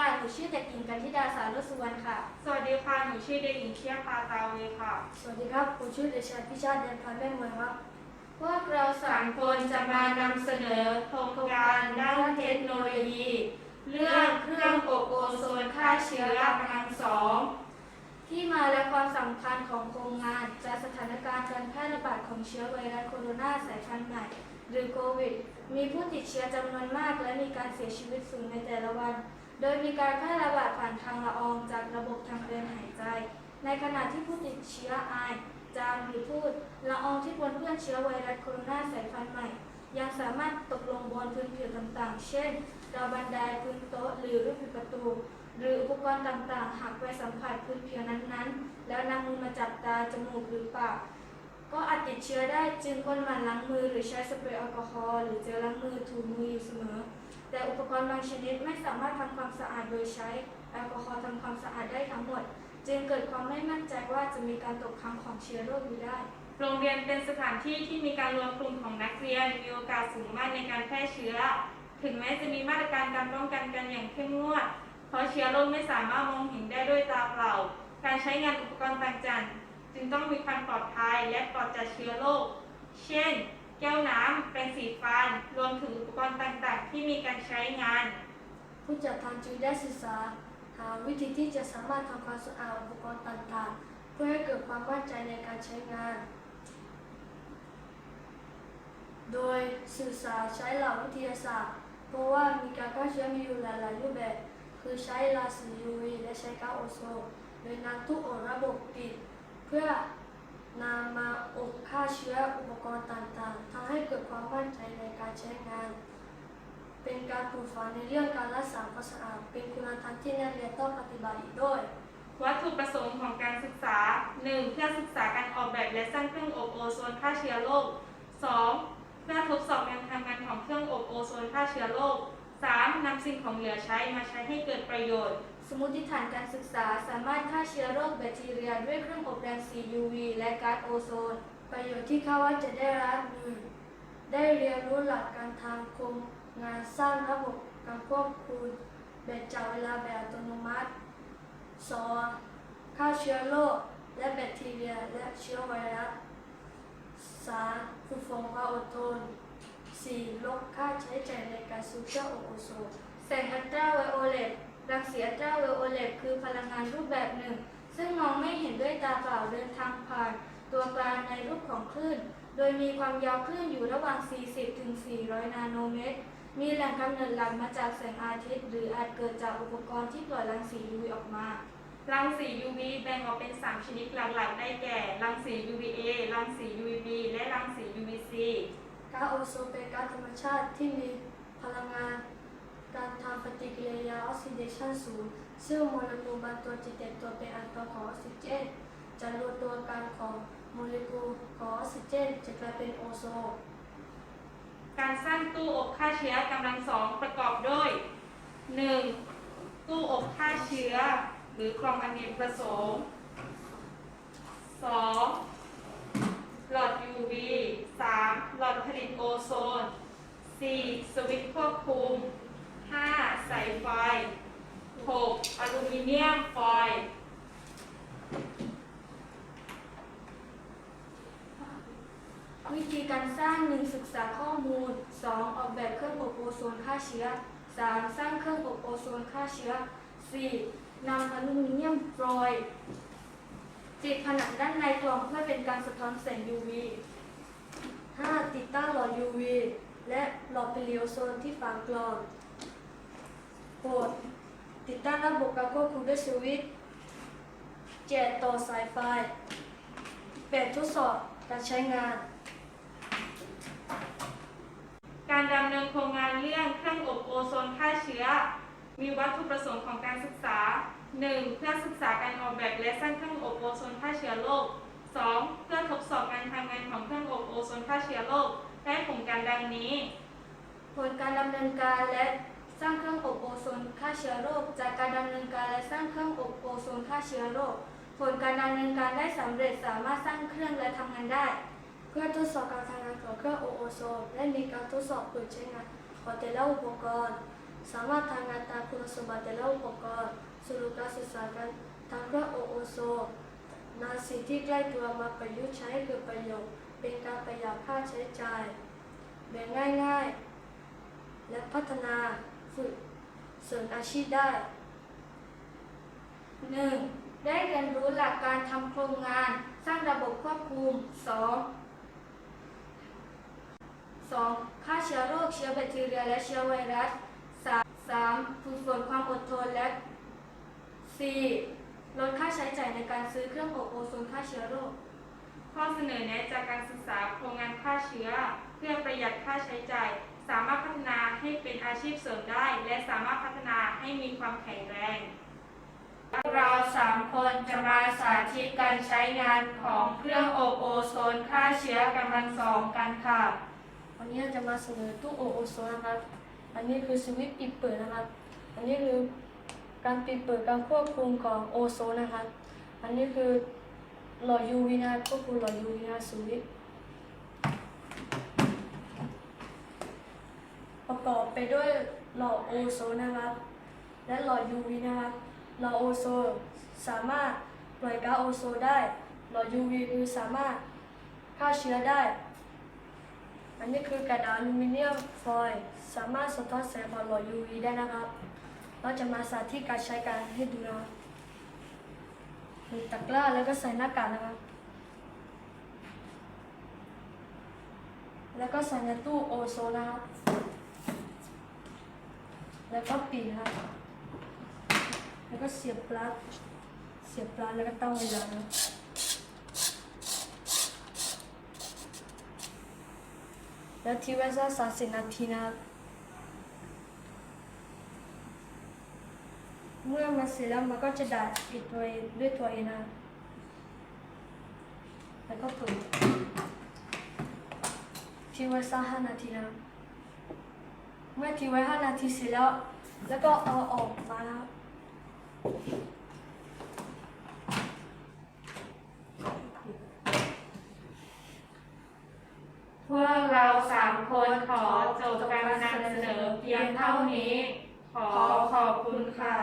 ค่ะ หนูชื่อเด็กหญิงกันธิดาสารสุวรรณค่ะ สวัสดีค่ะ หนูชื่อเด็กหญิงเชียร์พาตาเวค่ะ สวัสดีครับ ผมชื่อเด็กชายพิชาติเดนพันธ์แม่มวยครับ พวกเราสามคนจะมานำเสนอโครงการด้านเทคโนโลยี เรื่องเครื่องอบโอโซนฆ่าเชื้อกำลังสองที่มาและความสำคัญของโครงงานจากสถานการณ์การแพร่ระบาดของเชื้อไวรัสโคโรนาสายพันธุ์ใหม่ หรือโควิด มีผู้ติดเชื้อจำนวนมากและมีการเสียชีวิตสูงในแต่ละวัน โดยมีการแพร่ระบาดผ่านทางละอองจากระบบทางเดินหายใจ ในขณะที่ผู้ติดเชื้อไอจามหรือพูดละอองที่ปนเปื้อนเชื้อไวรัสโคโรนาสายพันธุ์ใหม่ ยังสามารถตกลงบนพื้นผิวต่างๆ เช่นราวบันไดพื้นโต๊ะหรือรูปปิดประตู หรืออุปกรณ์ต่างๆ หากไปสัมผัสพื้นผิวนั้นๆ แล้วนำมือมาจับตาจมูกหรือปากก็อาจติดเชื้อได้จึงควรหมั่นล้างมือหรือใช้สเปรย์แอลกอฮอล์หรือเจลล้างมือถูมืออยู่เสมอ แต่อุปกรณ์บางชนิดไม่สามารถทำความสะอาดโดยใช้แอลกอฮอล์ทำความสะอาดได้ทั้งหมด จึงเกิดความไม่มั่นใจว่าจะมีการตกค้างของเชื้อโรคอยู่ได้ โรงเรียนเป็นสถานที่ที่มีการรวมกลุ่มของนักเรียน มีโอกาสสูงมากในการแพร่เชื้อ ถึงแม้จะมีมาตรการการป้องกันกันอย่างเข้มงวด เพราะเชื้อโรคไม่สามารถมองเห็นได้ด้วยตาเปล่า การใช้งานอุปกรณ์ต่างๆจึงต้องมีความปลอดภัยและปลอดจากเชื้อโรค เช่น แก้วน้ำแปรงสีฟัน รวมถึงอุปกรณ์ต่างๆ ที่มีการใช้งาน ผู้จัดทำจึงได้ศึกษา หาวิธีที่จะสามารถทำความสะอาดอุปกรณ์ต่างๆ เพื่อให้เกิดความมั่นใจในการใช้งาน โดยศึกษาใช้หลักวิทยาศาสตร์ เพราะว่ามีการฆ่าเชื้อมีอยู่หลายๆรูปแบบ คือใช้รังสี UV และใช้ก๊าซโอโซนโดยนำทุกอบระบบปิดเพื่อ นำมาอบฆ่าเชื้ออุปกรณ์ต่างๆทำให้เกิดความมั่นใจในการใช้งาน เป็นการปลูกฝังในเรื่องการรักษาความสะอาดเป็นคุณธรรมที่นักเรียนต้องปฏิบัติอีกด้วย วัตถุประสงค์ของการศึกษา 1. เพื่อศึกษาการออกแบบและสร้างเครื่องอบโอโซนฆ่าเชื้อโรค 2. เพื่อทดสอบการทำงานของเครื่องอบโอโซนฆ่าเชื้อโรค 3. นำสิ่งของเหลือใช้มาใช้ให้เกิดประโยชน์ สมมติฐานการศึกษาสามารถฆ่าเชื้อโรคแบคทีเรียด้วยเครื่องอบแสงสี UV และก๊าซโอโซน ประโยชน์ที่คาดว่าจะได้รับหนึ่งได้เรียนรู้หลักการทำโครงงานสร้างระบบการควบคุมแบบจับเวลาแบบอัตโนมัติ 2. ฆ่าเชื้อโรคและแบคทีเรียและเชื้อไวรัส 3. ฝึกฝนความอดทน 4. ลดค่าใช้จ่ายในการซื้อเครื่องอบโอโซนแสงอัลตราไวโอเลตรังสีอัลตราไวโอเลตคือพลังงานรูปแบบหนึ่ง ซึ่งมองไม่เห็นด้วยตาเปล่าเดินทางผ่าน ตัวกลางในรูปของคลื่น โดยมีความยาวคลื่นอยู่ระหว่าง 40 ถึง 400 นาโนเมตร มีแหล่งกำเนิดหลักมาจากแสงอาทิตย์ หรืออาจเกิดจากอุปกรณ์ที่ปล่อยรังสี UV ออกมารังสี UV แบ่งออกเป็น 3 ชนิดหลักๆ ได้แก่ รังสี UVA รังสี UVB และรังสี UVC ก๊าซโอโซนเป็นก๊าซธรรมชาติที่มีพลังงานการทำปฏิกิริยาออกซิเดชันสูง ซึ่งโมเลกุลบางตัวจะแตกตัวเป็นอะตอมของออกซิเจน จะรวมตัวกันของโมเลกุลของออกซิเจน จะกลายเป็นโอโซน การสร้างตู้อบฆ่าเชื้อกำลังสองประกอบด้วย 1. ตู้อบฆ่าเชื้อ หรือกล่องอเนกประสงค์ 2. หลอด UV 3. หลอดผลิตโอโซน 4. สวิตช์ควบคุม 5. สายไฟ 6. อลูมิเนียมฟอยล์วิธีการสร้าง 1. ศึกษาข้อมูล 2. ออกแบบเครื่องอบโอโซนฆ่าเชื้อ 3. สร้างเครื่องอบโอโซนฆ่าเชื้อ 4. นำอลูมิเนียมฟอยล์ ติดผนังด้านในกล่องเพื่อเป็นการสะท้อนแสง UV 5. ติดตั้งหลอด UV และหลอดผลิตโอโซนที่ฝากล่อง 6. ติดตั้งระบบการควบคุมด้วยสวิตช์ 7. ต่อสายไฟ 8. ทดสอบการใช้งาน การดำเนินโครงงานเรื่องเครื่องอบโอโซนฆ่าเชื้อ มีวัตถุประสงค์ของการศึกษา 1. เพื่อศึกษาการออกแบบและสร้างเครื่องอบโอโซนฆ่าเชื้อโรค 2. เพื่อทดสอบการทำงานของเครื่องอบโอโซนฆ่าเชื้อโรคได้ผลการดังนี้ ผลการดำเนินการและสร้างเครื่องอบโอโซนฆ่าเชื้อโรค จากการดำเนินการและสร้างเครื่องอบโอโซนฆ่าเชื้อโรค ผลการดำเนินการได้สำเร็จสามารถสร้างเครื่องและทำงานได้ เพื่อทดสอบการทำงานของเครื่องอบโอโซนและมีการทดสอบเปิดใช้งานของแต่ละอุปกรณ์ สามารถทำงานตามคุณสมบัติแต่ละอุปกรณ์ สรุปการศึกษาการทางเครื่องโอโอโซนนำสิ่งที่ใกล้ตัวมาประยุกต์ใช้เกิดประโยชน์เป็นการประหยัดค่าใช้จ่าย แบบง่ายๆ และพัฒนาฝึกเสริมอาชีพได้ 1. ได้เรียนรู้หลักการทำโครงงาน สร้างระบบควบคุม 2. 2. ฆ่าเชื้อโรคเชื้อแบคทีเรียและเชื้อไวรัส 3. 3. ฝึกฝนความอดทนและ 4. ลดค่าใช้จ่ายในการซื้อเครื่องอบโอโซนฆ่าเชื้อโรค ข้อเสนอแนะจากการศึกษาโครงงานฆ่าเชื้อ เพื่อประหยัดค่าใช้จ่าย สามารถพัฒนาให้เป็นอาชีพเสริมได้ และสามารถพัฒนาให้มีความแข็งแรงเราสามคนจะมาสาธิตการใช้งานของเครื่องอบโอโซนฆ่าเชื้อกำลังสองกันค่ะ วันนี้เราจะมาเสนอตู้โอโอโซนนะครับ อันนี้คือสวิตช์ปิดเปิดนะครับ อันนี้คือ การปิดเปิดการควบคุมของโอโซนนะครับอันนี้คือหลอด UV นะครับควบคุมหลอด UV นะสวิตช์ประกอบไปด้วยหลอดโอโซนนะครับและหลอด UV นะครับหลอดโอโซนสามารถปล่อยก๊าซโอโซนได้ หลอด UV คือสามารถฆ่าเชื้อได้ อันนี้คือกระดาษอลูมิเนียมฟอยล์สามารถสะท้อนแสงผ่านหลอด UV ได้นะครับ เราจะมาสาธิตการใช้การให้ดูนะครับมีตะกร้าแล้วก็ใส่หน้ากากนะครับ แล้วก็ใส่ในตู้โอโซนะครับ แล้วก็ปิดนะครับ แล้วก็เสียบปลั๊ก เสียบปลั๊กแล้วก็ตั้งเวลานะแล้วทิ้งไว้สักสามสิบนาทีนะครับ เมื่อมันเสร็จแล้วมันก็จะดัดปิดตัวเองด้วยตัวเองนะ แล้วก็เปิดทิ้งไว้สักห้านาทีนะ เมื่อทิ้งไว้ห้านาทีเสร็จแล้ว แล้วก็เอาออกมาครับพวกเราสามคนขอจบการนำเสนอเพียงเท่านี้ ขอขอบคุณค่ะ